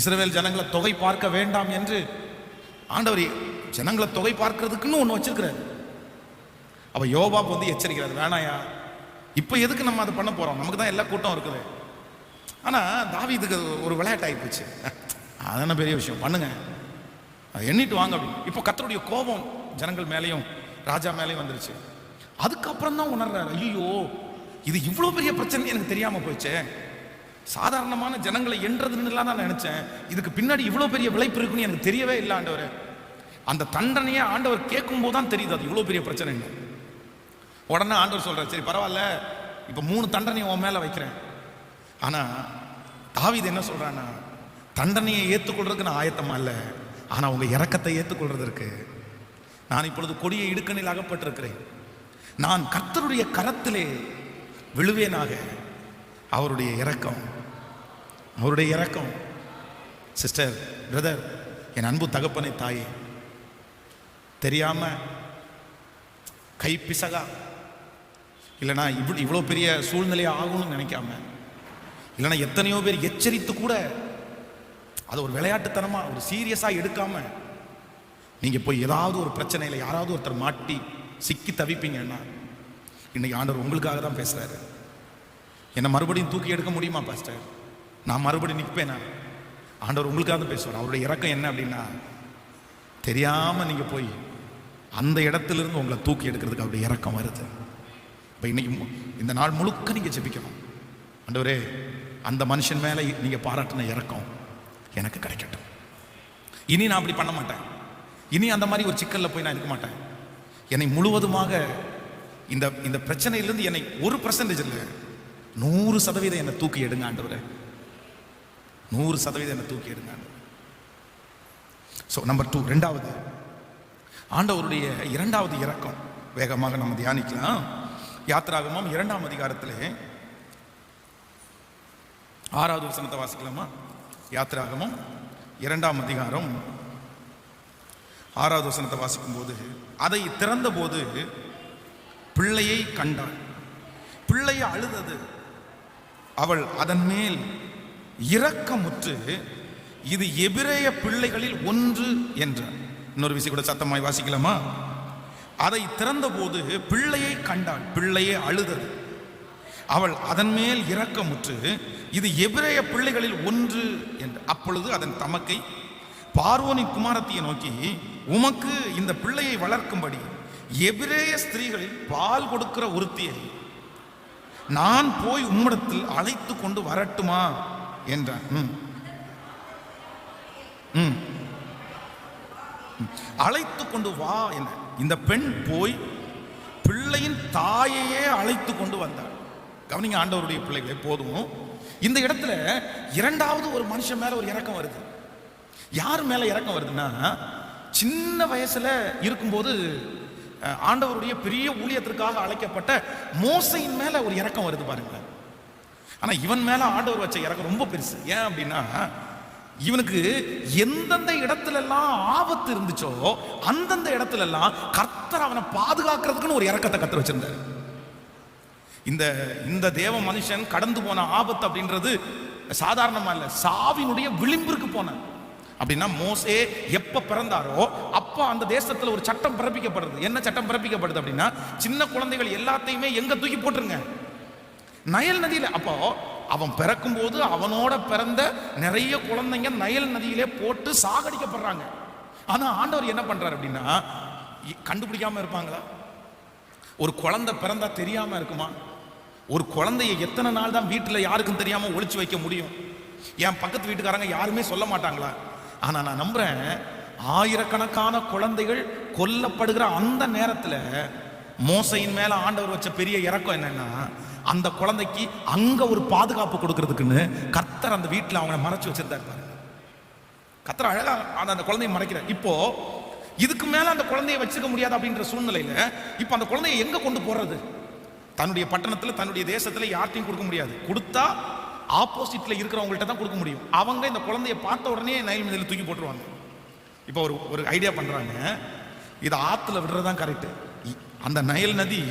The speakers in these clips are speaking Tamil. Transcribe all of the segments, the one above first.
இஸ்ரவேல் ஜனங்களை தொகை பார்க்க வேண்டாம் என்று ஆண்டவர் ஜனங்களை தொகை பார்க்கறதுக்குன்னு ஒன்று வச்சிருக்கிறார். அப்போ யோபாப் வந்து எச்சரிக்கிறாரு வேணாயா? இப்போ எதுக்கு நம்ம அதை பண்ண போறோம்? நமக்கு தான் எல்லா கூட்டம் இருக்குது. ஆனா தாவீதுக்கு அது ஒரு விளையாட்டு ஆகி போச்சு அதான பெரிய விஷயம்? பண்ணுங்க. அதை எண்ணிட்டு வாங்க அப்படின்னு இப்போ கத்தருடைய கோபம் ஜனங்கள் மேலேயும் ராஜா மேலேயும் வந்துருச்சு. அதுக்கப்புறம் தான் உணர்றாரு ஐயோ இது இவ்வளோ பெரிய பிரச்சனை எனக்கு தெரியாம போச்சே. சாதாரணமான ஜனங்களை என்றதுன்னுலாம் நான் நினைச்சேன். இதுக்கு பின்னாடி இவ்வளோ பெரிய விளைப்பு இருக்குன்னு எனக்கு தெரியவே இல்லை ஆண்டவர். அந்த தண்டனையை ஆண்டவர் கேட்கும்போது தான் தெரியுது அது இவ்வளோ பெரிய பிரச்சனைன்னு. உடனே ஆண்டவர் சொல்றாரு சரி பரவாயில்ல இப்போ மூணு தண்டனையை உன் மேலே வைக்கிறேன். ஆனா தாவீது என்ன சொல்றான்னா தண்டனையை ஏற்றுக்கொள்றதுக்கு நான் ஆயத்தமா இல்லை ஆனா உங்க இறக்கத்தை ஏற்றுக்கொள்றதற்கு நான் இப்பொழுது கொடியை இடுக்கணில் அகப்பட்டிருக்கிறேன். நான் கர்த்தருடைய கரத்திலே விழுவேனாக அவருடைய இறக்கம் அவருடைய இரக்கம். சிஸ்டர் பிரதர் என் அன்பு தகப்பனை தாயே. தெரியாம கை பிசகா. இல்லைனா இவ்வளோ இவ்வளோ பெரிய சூழ்நிலை ஆகும்னு நினைக்காம இல்லைனா எத்தனையோ பேர் எச்சரித்து கூட அது ஒரு விளையாட்டுத்தனமா ஒரு சீரியஸாக எடுக்காம நீங்கள் போய் ஏதாவது ஒரு பிரச்சனையில் யாராவது ஒருத்தர் மாட்டி சிக்கி தவிப்பீங்கன்னா இன்னைக்கு ஆண்டவர் உங்களுக்காக தான் பேசுகிறாரு என்னை மறுபடியும் தூக்கி எடுக்க முடியுமா பாஸ்டர் நான் மறுபடியும் நிற்பேனா? ஆண்டவர் உங்களுக்காக தான் பேசுவார். அவருடைய இறக்கம் என்ன அப்படின்னா தெரியாமல் நீங்கள் போய் அந்த இடத்துல இருந்து உங்களை தூக்கி எடுக்கிறதுக்கு அவருடைய இறக்கம் வருது. இப்போ இன்றைக்கி மு- இந்த நாள் முழுக்க நீங்கள் ஜெபிக்கணும். ஆண்டவரே அந்த மனுஷன் மேலே நீங்கள் பாராட்டின இறக்கம் எனக்கு கிடைக்கட்டும். இனி நான் அப்படி பண்ண மாட்டேன். இனி அந்த மாதிரி ஒரு சிக்கலில் போய் நான் இருக்க மாட்டேன். என்னை முழுவதுமாக இந்த இந்த பிரச்சனையிலேருந்து என்னை ஒரு பர்சன்டேஜ் இல்லை நூறு சதவீதம் என்னை தூக்கி எடுங்க ஆண்டவரை. நூறு சதவீதம் என்னை தூக்கி எடுங்க. ஸோ நம்பர் டூ ரெண்டாவது. ஆண்டவருடைய இரண்டாவது இறக்கம் வேகமாக நம்ம தியானிக்கலாம். யாத்ராகமம் இரண்டாம் அதிகாரத்திலே. ஆறாவது வசனத்தை வாசிக்கலாமா? யாத்ராகமம் இரண்டாம் அதிகாரம். ஆறாவது வசனத்தை வாசிக்கும்போது அதை திறந்தபோது பிள்ளையை கண்டாள். பிள்ளையை அழுதது. அவள் அதன் மேல் இரக்கமுற்று இது எபிரேய பிள்ளைகளில் ஒன்று என்றார். இன்னொரு விஷயம் கூட சத்தமாய் வாசிக்கலாமா? அதை திறந்தபோது பிள்ளையை கண்டாள். பிள்ளையே அழுதது. அவள் அதன் மேல் இரக்கமுற்று இது எபிரேய பிள்ளைகளில் ஒன்று என்று. அப்பொழுது அதன் தமக்கை பார்வோனின் குமாரத்தியை நோக்கி உமக்கு இந்த பிள்ளையை வளர்க்கும்படி எபிரேய ஸ்திரீகளில் பால் கொடுக்கிற ஒருத்தியை நான் போய் உம்மிடத்தில் அழைத்து கொண்டு வரட்டுமா? என்றான் ம். ம். ம். அழைத்து கொண்டு வா என்ன இந்த பெண் போய் பிள்ளையின் தாயையே அழைத்து கொண்டு வந்தாள் கவனிங்க ஆண்டவருடைய பிள்ளைகளை போதும் இந்த இடத்துல இரண்டாவது ஒரு மனுஷன் மேல ஒரு இறக்கம் வருது யார் மேல இறக்கம் வருதுன்னா சின்ன வயசுல இருக்கும்போது ஆண்டவருடைய பெரிய ஊழியத்திற்காக அழைக்கப்பட்ட மோசையின் மேல ஒரு இறக்கம் வருது பாருங்களேன் ஆனா இவன் மேல ஆண்டவர் வச்ச இறக்கம் ரொம்ப பெருசு. ஏன் அப்படின்னா இவனுக்கு எந்தெந்த இடத்துல எல்லாம் ஆபத்து இருந்துச்சோ அந்தந்த இடத்துல எல்லாம் கர்த்தர் அவனை பாதுகாக்கிறதுக்குன்னு ஒரு இறக்கத்தை கத்து வச்சிருந்தாரு. இந்த இந்த தேவ மனுஷன் கடந்து போன ஆபத்து அப்படின்றது சாதாரணமா இல்லை சாவினுடைய விளிம்பிற்கு போனேன் அப்படின்னா மோசே எப்ப பிறந்தாரோ அப்ப அந்த தேசத்துல ஒரு சட்டம் பிறப்பிக்கப்படுறது என்ன சட்டம் பிறப்பிக்கப்படுது அப்படின்னா சின்ன குழந்தைகள் எல்லாத்தையுமே எங்க தூக்கி போட்டுருங்க. நயல் நதியில் அப்போ அவன் பிறக்கும் போது அவனோட பிறந்த நிறைய குழந்தைங்க நயல் நதியிலே போட்டு சாகடிக்கப்படுறாங்க. ஆனா ஆண்டவர் என்ன பண்றாரு அப்படின்னா கண்டுபிடிக்காம இருப்பாங்களா? ஒரு குழந்தை பிறந்தா தெரியாம இருக்குமா? ஒரு குழந்தைய எத்தனை நாள் தான் வீட்டில் யாருக்கும் தெரியாம ஒழிச்சு வைக்க முடியும்? என் பக்கத்து வீட்டுக்காரங்க யாருமே சொல்ல மாட்டாங்களா? ஆனா நான் நம்புறேன் ஆயிரக்கணக்கான குழந்தைகள் கொல்லப்படுகிற அந்த நேரத்தில் மோசையின் மேல ஆண்டவர் வச்ச பெரிய இறக்கம் என்னன்னா அந்த குழந்தைக்கு அங்க ஒரு பாதுகாப்பு கொடுக்கறதுக்குன்னு கர்த்தர் அந்த வீட்டில் அவங்களை மறைச்சு வச்சிருந்தாரு கத்தர் அழகா அந்த அந்த குழந்தைய மறைக்கிறார். இப்போ இதுக்கு மேல அந்த குழந்தைய வச்சுக்க முடியாது அப்படின்ற சூழ்நிலையில இப்போ அந்த குழந்தைய எங்க கொண்டு போறது? தன்னுடைய பட்டணத்துல தன்னுடைய தேசத்துல யார்ட்டையும் கொடுக்க முடியாது. கொடுத்தா ஆப்போசிட்ல இருக்கிறவங்கள்ட்ட தான் கொடுக்க முடியும். அவங்க இந்த குழந்தைய பார்த்த உடனே நயல் மீதில் தூக்கி போட்டுருவாங்க. இப்போ ஒரு ஒரு ஐடியா பண்றாங்க. இதை ஆத்துல விடுறதுதான் கரெக்ட் அந்த நயல் நதி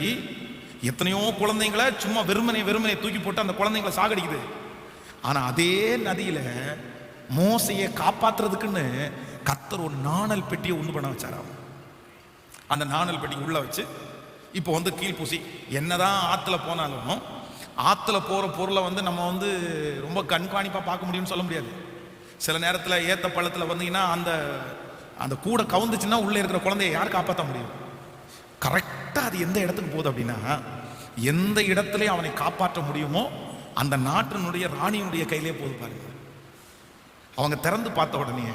எத்தனையோ குழந்தைங்களை சும்மா வெறுமனை வெறுமனை தூக்கி போட்டு அந்த குழந்தைங்களை சாகடிக்குது. ஆனா அதே நதியில மோசையை காப்பாத்துறதுக்குன்னு கத்தர் ஒரு நாணல் பெட்டியை உண்டு பண்ண வச்சாராம் அந்த நாணல் பெட்டி உள்ள வச்சு இப்போ வந்து கீழ்பூசி என்னதான் ஆத்துல போனாலும் ஆத்துல போற பொருளை வந்து நம்ம வந்து ரொம்ப கண்காணிப்பா பார்க்க முடியும்னு சொல்ல முடியாது. சில நேரத்துல ஏத்த பள்ளத்துல வந்தீங்கன்னா அந்த அந்த கூடை கவுந்துச்சுன்னா உள்ள இருக்கிற குழந்தைய யார் காப்பாற்ற முடியும்? கரெக்டாக அது எந்த இடத்துக்கு போகுது அப்படின்னா எந்த இடத்துலையும் அவனை காப்பாற்ற முடியுமோ அந்த நாட்டினுடைய ராணியினுடைய கையிலே போகுது பாருங்க. அவங்க திறந்து பார்த்த உடனே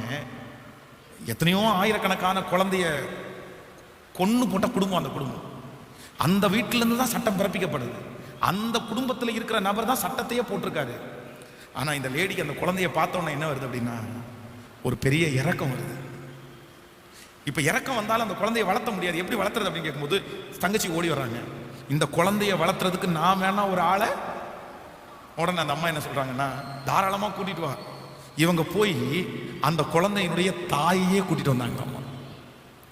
எத்தனையோ ஆயிரக்கணக்கான குழந்தைய கொன்று போட்ட குடும்பம் அந்த குடும்பம். அந்த வீட்டிலேருந்து தான் சட்டம் பிறப்பிக்கப்படுது. அந்த குடும்பத்தில் இருக்கிற நபர் தான் சட்டத்தையே போட்டிருக்காரு. ஆனால் இந்த லேடிக்கு அந்த குழந்தைய பார்த்த உடனே என்ன வருது அப்படின்னா ஒரு பெரிய இறக்கம் வருது. இப்போ இறக்கம் வந்தாலும் அந்த குழந்தைய வளர்த்த முடியாது. எப்படி வளர்த்துறது அப்படின்னு கேட்கும்போது தங்கச்சி ஓடி வர்றாங்க. இந்த குழந்தைய வளர்த்துறதுக்கு நான் வேணா ஒரு ஆளை உடனே அந்த அம்மா என்ன சொல்றாங்கன்னா தாராளமாக கூட்டிட்டு வா. இவங்க போய் அந்த குழந்தையினுடைய தாயையே கூட்டிட்டு வந்தாங்க அம்மா.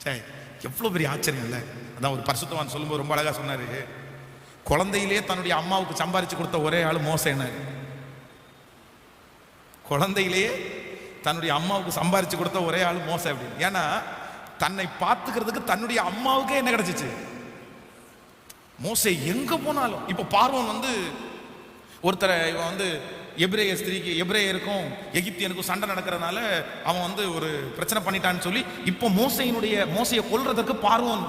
சரி எவ்வளோ பெரிய ஆச்சரியம் இல்லை. அதான் ஒரு பரிசுத்தவான் சொல்லும்போது ரொம்ப அழகா சொன்னாரு. குழந்தையிலே தன்னுடைய அம்மாவுக்கு சம்பாரிச்சு கொடுத்த ஒரே ஆள் மோசேனாரு குழந்தையிலேயே தன்னுடைய அம்மாவுக்கு சம்பாரிச்சு கொடுத்த ஒரே ஆள் மோசம் அப்படின்னு. ஏன்னா தன்னை பார்த்துக்கிறதுக்கு தன்னுடைய அம்மாவுக்கே என்ன கிடைச்சிச்சு? மோசை எங்க போனாலும் இப்போ பார்வன் வந்து ஒருத்தரை இவன் வந்து எப்ரேய ஸ்திரீக்கு எப்ரேயருக்கும் எகிப்தியனுக்கும் சண்டை நடக்கிறதுனால அவன் வந்து ஒரு பிரச்சனை பண்ணிட்டான்னு சொல்லி இப்போ மோசையினுடைய மோசையை கொல்றதுக்கு பார்வன்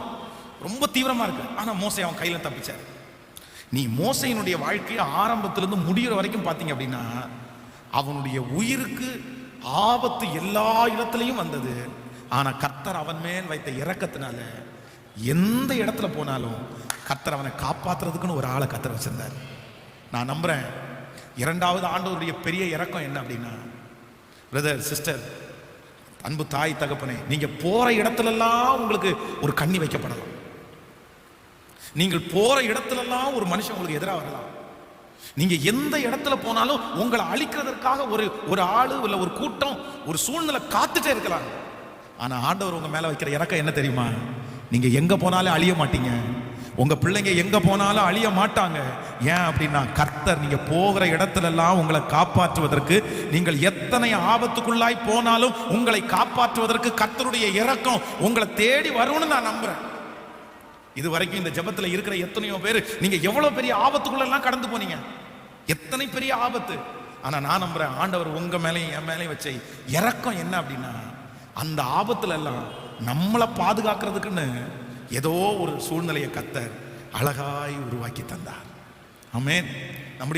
ரொம்ப தீவிரமா இருக்கு ஆனா மோசை அவன் கையில தப்பிச்சார். நீ மோசையினுடைய வாழ்க்கையை ஆரம்பத்திலிருந்து முடிகிற வரைக்கும் பார்த்தீங்க அப்படின்னா அவனுடைய உயிருக்கு ஆபத்து எல்லா இடத்துலையும் வந்தது. ஆனா கர்த்தர் அவன் மேல் வைத்த இறக்கத்தினால எந்த இடத்துல போனாலும் கர்த்தர் அவனை காப்பாத்துறதுக்குன்னு ஒரு ஆளை கத்தர் வச்சிருந்தார். நான் நம்புறேன் இரண்டாவது ஆண்டவருடைய பெரிய இறக்கம் என்ன அப்படின்னா பிரதர் சிஸ்டர் அன்பு தாய் தகப்பனே நீங்க போற இடத்துலலாம் உங்களுக்கு ஒரு கண்ணி வைக்கப்படலாம். நீங்கள் போற இடத்துலலாம் ஒரு மனுஷன் உங்களுக்கு எதிராக வரலாம். நீங்க எந்த இடத்துல போனாலும் உங்களை அழிக்கிறதற்காக ஒரு ஒரு ஆளு இல்ல ஒரு கூட்டம் ஒரு சூழ்நிலை காத்துட்டே இருக்கலாம். ஆனால் ஆண்டவர் உங்கள் மேலே வைக்கிற இறக்கம் என்ன தெரியுமா? நீங்கள் எங்கே போனாலும் அழிய மாட்டீங்க. உங்கள் பிள்ளைங்க எங்கே போனாலும் அழிய மாட்டாங்க. ஏன் அப்படின்னா கர்த்தர் நீங்கள் போகிற இடத்துலலாம் உங்களை காப்பாற்றுவதற்கு நீங்கள் எத்தனை ஆபத்துக்குள்ளாய் போனாலும் உங்களை காப்பாற்றுவதற்கு கர்த்தருடைய இறக்கம் உங்களை தேடி வரும்னு நான் நம்புறேன். இது வரைக்கும் இந்த ஜபத்தில் இருக்கிற எத்தனையோ பேர் நீங்கள் எவ்வளோ பெரிய ஆபத்துக்குள்ளெல்லாம் கடந்து போனீங்க? எத்தனை பெரிய ஆபத்து? ஆனால் நான் நம்புகிறேன் ஆண்டவர் உங்கள் மேலேயும் என் மேலேயும் வச்ச இறக்கம் என்ன அப்படின்னா அந்த ஆபத்துல எல்லாம் நம்மளை பாதுகாக்கிறதுக்குன்னு ஏதோ ஒரு சூழ்நிலையை கத்த அழகாய் உருவாக்கி தந்தார். ஆமேன். நம்முடைய